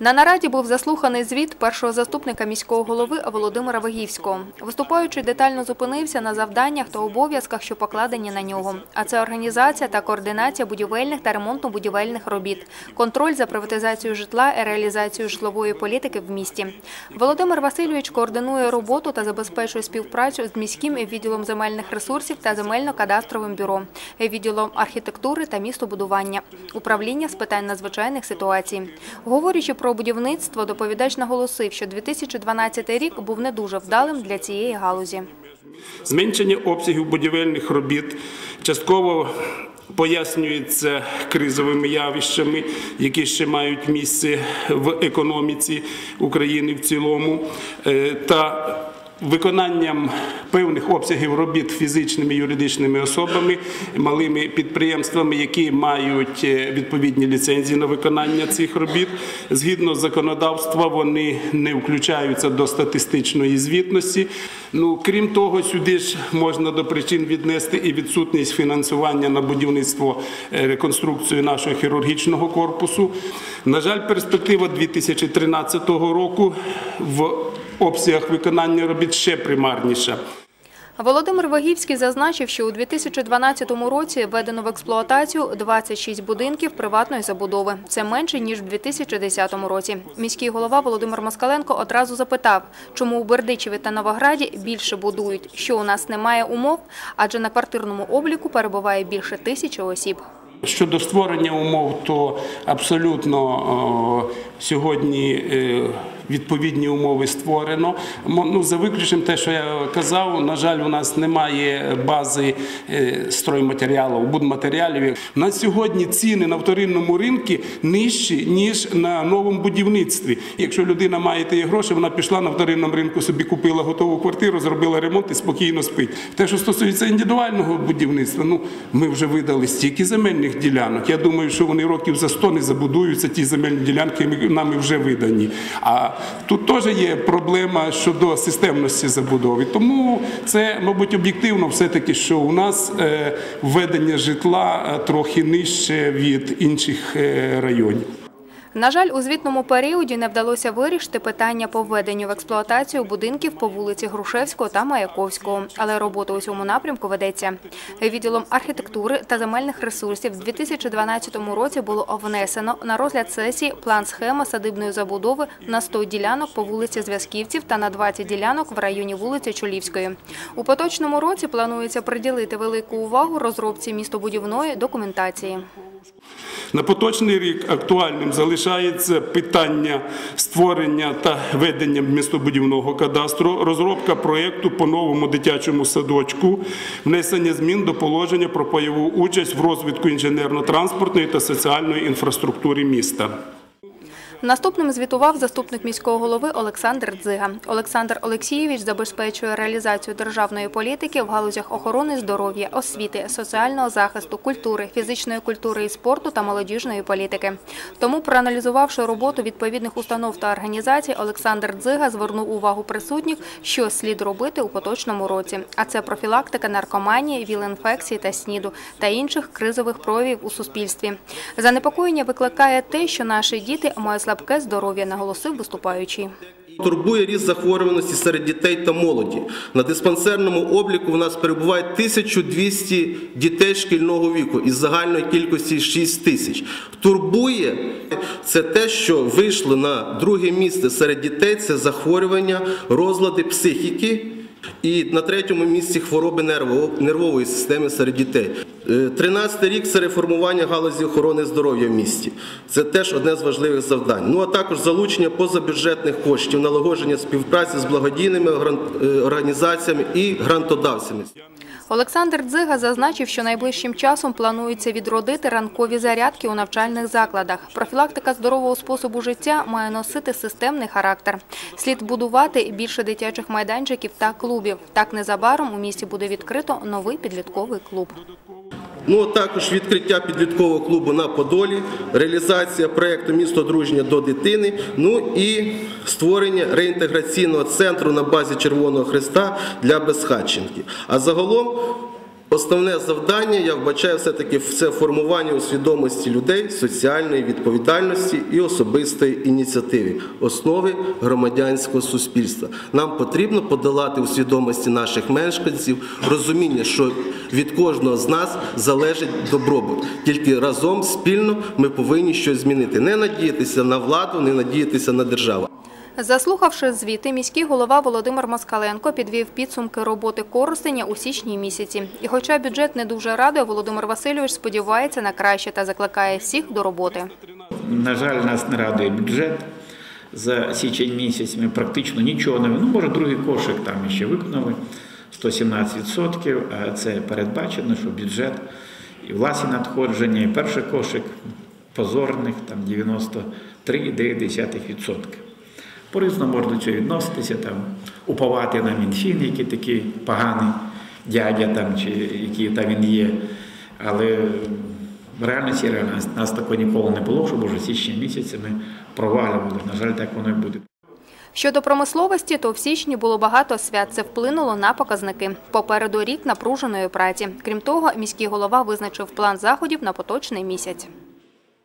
На нараді був заслуханий звіт першого заступника міського голови Володимира Вигівського. Виступаючий детально зупинився на завданнях та обов'язках, що покладені на нього. А це організація та координація будівельних та ремонтно-будівельних робіт, контроль за приватизацією житла і реалізацією житлової політики в місті. Володимир Васильович координує роботу та забезпечує співпрацю з міським відділом земельних ресурсів та земельно-кадастровим бюро, відділом архітектури та містобудування, управління з питань надзвичайних ситуацій. Говорячи про будівництво, доповідач наголосив, що 2012 рік був не дуже вдалим для цієї галузі. Зменшення обсягів будівельних робіт частково пояснюється кризовими явищами, які ще мають місце в економіці України в цілому, е, та Виконанням певних обсягів робіт фізичними і юридичними особами, малими підприємствами, які мають е, відповідні ліцензії на виконання цих робіт, згідно законодавства, вони не включаються до статистичної звітності. Ну крім того, сюди ж можна до причин віднести і відсутність фінансування на будівництво е, реконструкцію нашого хірургічного корпусу. На жаль, перспектива 2013 року в обсягах виконання робіт ще примарніша. Володимир Вагівський зазначив, що у 2012 році введено в експлуатацію 26 будинків приватної забудови. Це менше, ніж в 2010 році. Міський голова Володимир Москаленко одразу запитав, чому у Бердичеві та Новограді більше будують, що у нас немає умов, адже на квартирному обліку перебуває більше тисячі осіб. Щодо створення умов, то абсолютно сьогодні е, відповідні умови створено. Ну, за виключенням те, що я казав, на жаль, у нас немає бази е, стройматеріалів, будматеріалів. На сьогодні ціни на вторинному ринку нижчі, ніж на новому будівництві. Якщо людина має ті гроші, вона пішла на вторинному ринку, собі купила готову квартиру, зробила ремонт і спокійно спить. Те, що стосується індивідуального будівництва, ну ми вже видали стільки земельних ділянок. Я думаю, що вони років за 100 не забудуються. Ті земельні ділянки ми- нами вже видані. А тут теж є проблема щодо системності забудови. Тому це, мабуть, об'єктивно, все-таки, що у нас е, введення житла е, трохи нижче від інших е, районів. На жаль, у звітному періоді не вдалося вирішити питання по введенню в експлуатацію будинків по вулиці Грушевського та Маяковського, але робота у цьому напрямку ведеться. Відділом архітектури та земельних ресурсів в 2012 році було внесено на розгляд сесії план схема садибної забудови на 100 ділянок по вулиці Зв'язківців та на 20 ділянок в районі вулиці Чолівської. У поточному році планується приділити велику увагу розробці містобудівної документації. На поточний рік актуальним залишається питання створення та ведення містобудівного кадастру, розробка проєкту по новому дитячому садочку, внесення змін до положення про пайову участь в розвитку інженерно-транспортної та соціальної інфраструктури міста. Наступним звітував заступник міського голови Олександр Дзига. Олександр Олексійович забезпечує реалізацію державної політики в галузях охорони здоров'я, освіти, соціального захисту, культури, фізичної культури і спорту та молодіжної політики. Тому, проаналізувавши роботу відповідних установ та організацій, Олександр Дзига звернув увагу присутніх, що слід робити у поточному році. А це профілактика наркоманії, віл-інфекції та СНІДу та інших кризових проявів у суспільстві. Занепокоєння викликає те, що наші діти мають слабке здоров'я, наголосив виступаючий. Турбує ріст захворюваності серед дітей та молоді. На диспансерному обліку в нас перебуває 1200 дітей шкільного віку із загальної кількості 6 тисяч. Турбує це те, що вийшло на друге місце серед дітей це захворювання, розлади психіки. І на третьому місці хвороби нервової системи серед дітей. Тринадцятий 13 рік це реформування галузі охорони здоров'я в місті. Це теж одне з важливих завдань. Ну а також залучення позабюджетних коштів, налагодження співпраці з благодійними е, організаціями і грантодавцями. Олександр Дзига зазначив, що найближчим часом планується відродити ранкові зарядки у навчальних закладах. Профілактика здорового способу життя має носити системний характер. Слід будувати більше дитячих майданчиків та клубів. Так незабаром у місті буде відкрито новий підлітковий клуб. Ну також відкриття підліткового клубу на Подолі, реалізація проєкту Місто дружнє до дитини. Ну і створення реінтеграційного центру на базі Червоного Христа для безхатченків. А загалом Основне завдання я вбачаю все-таки це формування у свідомості людей соціальної відповідальності і особистої ініціативи, основи громадянського суспільства. Нам потрібно подолати у свідомості наших мешканців розуміння, що від кожного з нас залежить добробут. Тільки разом спільно ми повинні щось змінити. Не надіятися на владу, не надіятися на державу. Заслухавши звіти, міський голова Володимир Москаленко підвів підсумки роботи Коростеня у січні місяці. І хоча бюджет не дуже радує, Володимир Васильович сподівається на краще та закликає всіх до роботи. На жаль, нас не радує бюджет. За січень місяць ми практично нічого не ну може другий кошик там ще виконали 117%, а це передбачено, що бюджет і власні надходження, і перший кошик позорних там 93,9%. По-різному можна до цього відноситися, там, уповати на Мінфін, який такий поганий дядя там, чи який там він є. Але в реальності реальності нас такого ніколи не було, щоб уже січня місяця ми провалювали. На жаль, так воно і буде. Щодо промисловості, то в січні було багато свят. Це вплинуло на показники. Попереду рік напруженої праці. Крім того, міський голова визначив план заходів на поточний місяць.